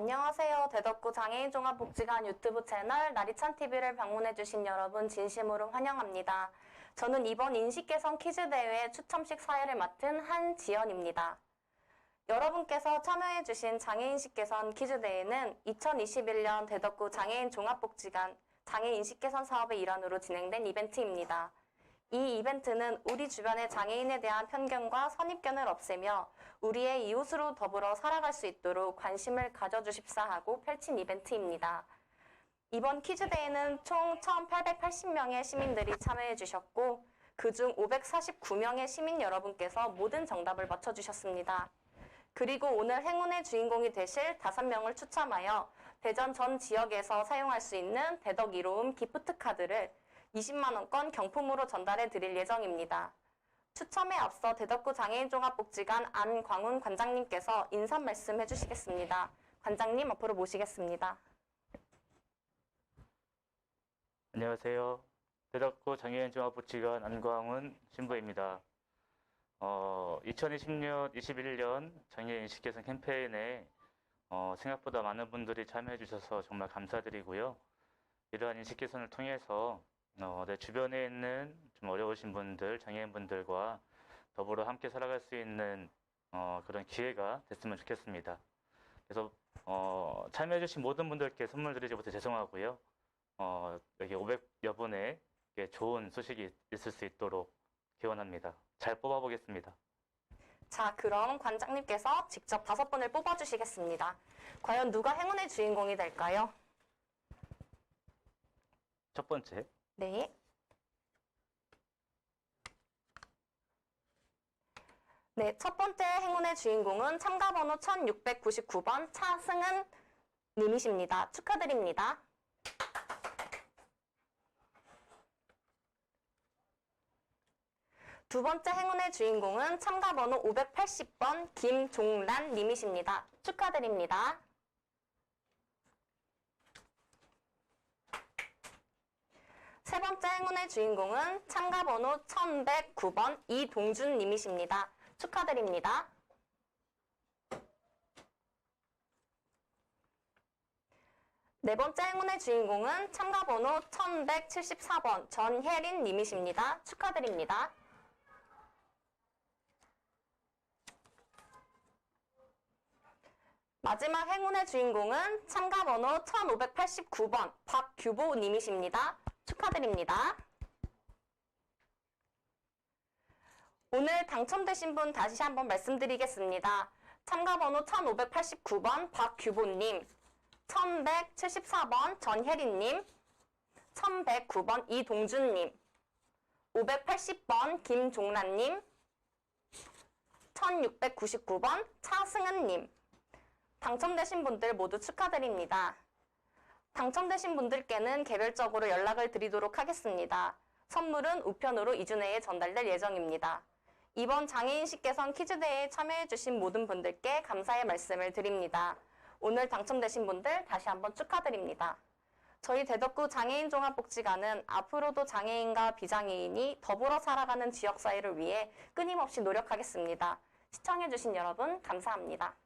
안녕하세요. 대덕구 장애인 종합복지관 유튜브 채널 나리찬 TV를 방문해주신 여러분 진심으로 환영합니다. 저는 이번 인식개선 퀴즈 대회 추첨식 사회를 맡은 한지연입니다. 여러분께서 참여해주신 장애인식 개선 퀴즈 대회는 2021년 대덕구 장애인 종합복지관 장애인식 개선 사업의 일환으로 진행된 이벤트입니다. 이 이벤트는 우리 주변의 장애인에 대한 편견과 선입견을 없애며 우리의 이웃으로 더불어 살아갈 수 있도록 관심을 가져주십사 하고 펼친 이벤트입니다. 이번 퀴즈 대회는 총 1,880명의 시민들이 참여해 주셨고 그중 549명의 시민 여러분께서 모든 정답을 맞춰 주셨습니다. 그리고 오늘 행운의 주인공이 되실 5명을 추첨하여 대전 전 지역에서 사용할 수 있는 대덕 이로움 기프트 카드를 20만원권 경품으로 전달해 드릴 예정입니다. 추첨에 앞서 대덕구 장애인종합복지관 안광훈 관장님께서 인사 말씀 해 주시겠습니다. 관장님 앞으로 모시겠습니다. 안녕하세요. 대덕구 장애인 종합복지관 안광훈 신부입니다. 어, 2020년, 21년 장애인 인식 개선 캠페인에 어, 생각보다 많은 분들이 참여해 주셔서 정말 감사드리고요. 이러한 인식 개선을 통해서 어, 내 주변에 있는 좀 어려우신 분들, 장애인 분들과 더불어 함께 살아갈 수 있는 어, 그런 기회가 됐으면 좋겠습니다. 그래서 어, 참여해 주신 모든 분들께 선물 드리지 못해 죄송하고요. 어, 여기 500여 분에게 좋은 소식이 있을 수 있도록 기원합니다. 잘 뽑아보겠습니다. 자, 그럼 관장님께서 직접 다섯 분을 뽑아주시겠습니다. 과연 누가 행운의 주인공이 될까요? 첫 번째, 네. 네, 첫 번째 행운의 주인공은 참가 번호 1699번 차승은 님이십니다. 축하드립니다. 두 번째 행운의 주인공은 참가 번호 580번 김종란 님이십니다. 축하드립니다. 세 번째 행운의 주인공은 참가 번호 1109번 이동준 님이십니다. 축하드립니다. 네 번째 행운의 주인공은 참가 번호 1174번 전혜린 님이십니다. 축하드립니다. 마지막 행운의 주인공은 참가 번호 1589번 박규보 님이십니다. 축하드립니다. 오늘 당첨되신 분 다시 한번 말씀드리겠습니다. 참가 번호 1589번 박규보님, 1174번 전혜린님, 1109번 이동준님, 580번 김종란님, 1699번 차승은님, 당첨되신 분들 모두 축하드립니다. 당첨되신 분들께는 개별적으로 연락을 드리도록 하겠습니다. 선물은 우편으로 2주 내에 전달될 예정입니다. 이번 장애인식 개선 퀴즈대회에 참여해주신 모든 분들께 감사의 말씀을 드립니다. 오늘 당첨되신 분들 다시 한번 축하드립니다. 저희 대덕구 장애인 종합복지관은 앞으로도 장애인과 비장애인이 더불어 살아가는 지역 사회를 위해 끊임없이 노력하겠습니다. 시청해주신 여러분 감사합니다.